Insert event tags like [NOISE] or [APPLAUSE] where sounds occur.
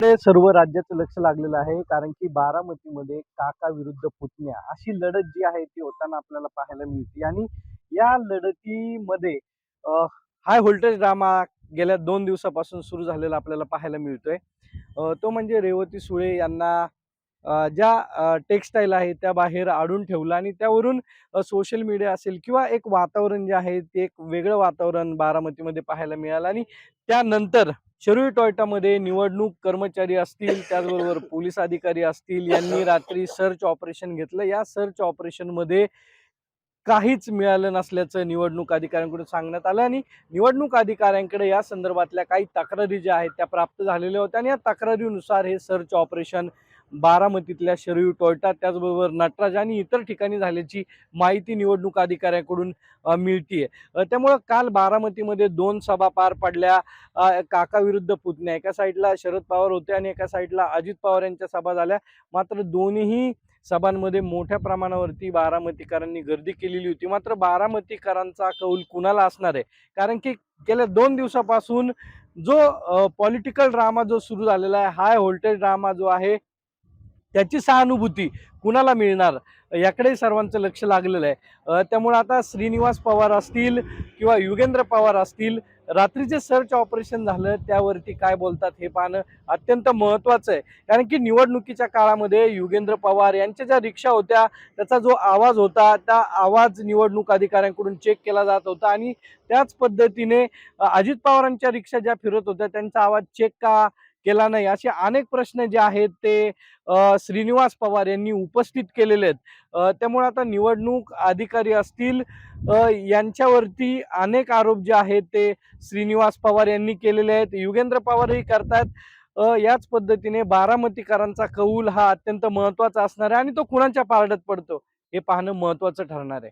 सर्व राज्याचं लक्ष लागलेलं आहे. कारण की बारामतीमध्ये काका विरुद्ध पुतण्या अशी लढत जी आहे ती होताना आपल्याला पाहायला मिळते. आणि या लढतीमध्ये हाय व्होल्टेज ड्रामा गेल्या दोन दिवसापासून सुरू झालेला आपल्याला पाहायला मिळतोय. तो म्हणजे रेवती सुळे यांना ज्या टेक्स्टाईल आहे त्या बाहेर आडून ठेवलं आणि त्यावरून सोशल मीडिया असेल किंवा एक वातावरण जे आहे ते एक वेगळं वातावरण बारामतीमध्ये पाहायला मिळालं आणि त्यानंतर शिरोई टॉयटामध्ये निवडणूक कर्मचारी असतील त्याचबरोबर [LAUGHS] पोलीस अधिकारी असतील यांनी रात्री सर्च ऑपरेशन घेतलं. या सर्च ऑपरेशनमध्ये काहीच मिळालं नसल्याचं निवडणूक अधिकाऱ्यांकडून सांगण्यात आलं आणि निवडणूक अधिकाऱ्यांकडे या संदर्भातल्या काही तक्रारी ज्या आहेत त्या प्राप्त झालेल्या होत्या आणि या तक्रारीनुसार हे सर्च ऑपरेशन बारामतीतल्या शरयू टोयटा त्याचबरोबर नटराज आणि इतर ठिकाणी झाल्याची माहिती निवडणूक अधिकाऱ्यांकडून मिळतीये. त्यामुळं काल बारामतीमध्ये दोन सभा पार पडल्या. काकाविरुद्ध पुतण्या एका साईडला शरद पवार होते आणि एका साईडला अजित पवार यांच्या सभा झाल्या. मात्र दोन्ही सभांमध्ये मोठ्या प्रमाणावरती बारामतीकरांनी गर्दी केलेली होती. मात्र बारामतीकरांचा कौल कुणाला असणार आहे? कारण की गेल्या दोन दिवसापासून जो पॉलिटिकल ड्रामा जो सुरू झालेला आहे हाय व्होल्टेज ड्रामा जो आहे त्याची सहानुभूती कुणाला मिळणार? याकडे सर्वांचं लक्ष लागलेलं आहे. त्यामुळे आता श्रीनिवास पवार असतील किंवा युगेंद्र पवार असतील रात्रीचे सर्च ऑपरेशन झालं त्यावरती काय बोलतात हे पाहणं अत्यंत महत्त्वाचं आहे. कारण की निवडणुकीच्या काळामध्ये युगेंद्र पवार यांच्या ज्या रिक्षा होत्या त्याचा जो आवाज होता त्या आवाज निवडणूक अधिकाऱ्यांकडून चेक केला जात होता आणि त्याच पद्धतीने अजित पवारांच्या रिक्षा ज्या फिरत होत्या त्यांचा आवाज चेक का? केला नाही. असे अनेक प्रश्न जे आहेत ते श्रीनिवास पवार यांनी उपस्थित केलेले आहेत. त्यामुळे आता निवडणूक अधिकारी असतील यांच्यावरती अनेक आरोप जे आहेत ते श्रीनिवास पवार यांनी केलेले आहेत. युगेंद्र पवारही करतात याच पद्धतीने बारामतीकरांचा कौल हा अत्यंत महत्त्वाचा असणार आहे आणि तो कुणाच्या पारड्यात पडतो. हे पाहणं महत्वाचं ठरणार आहे.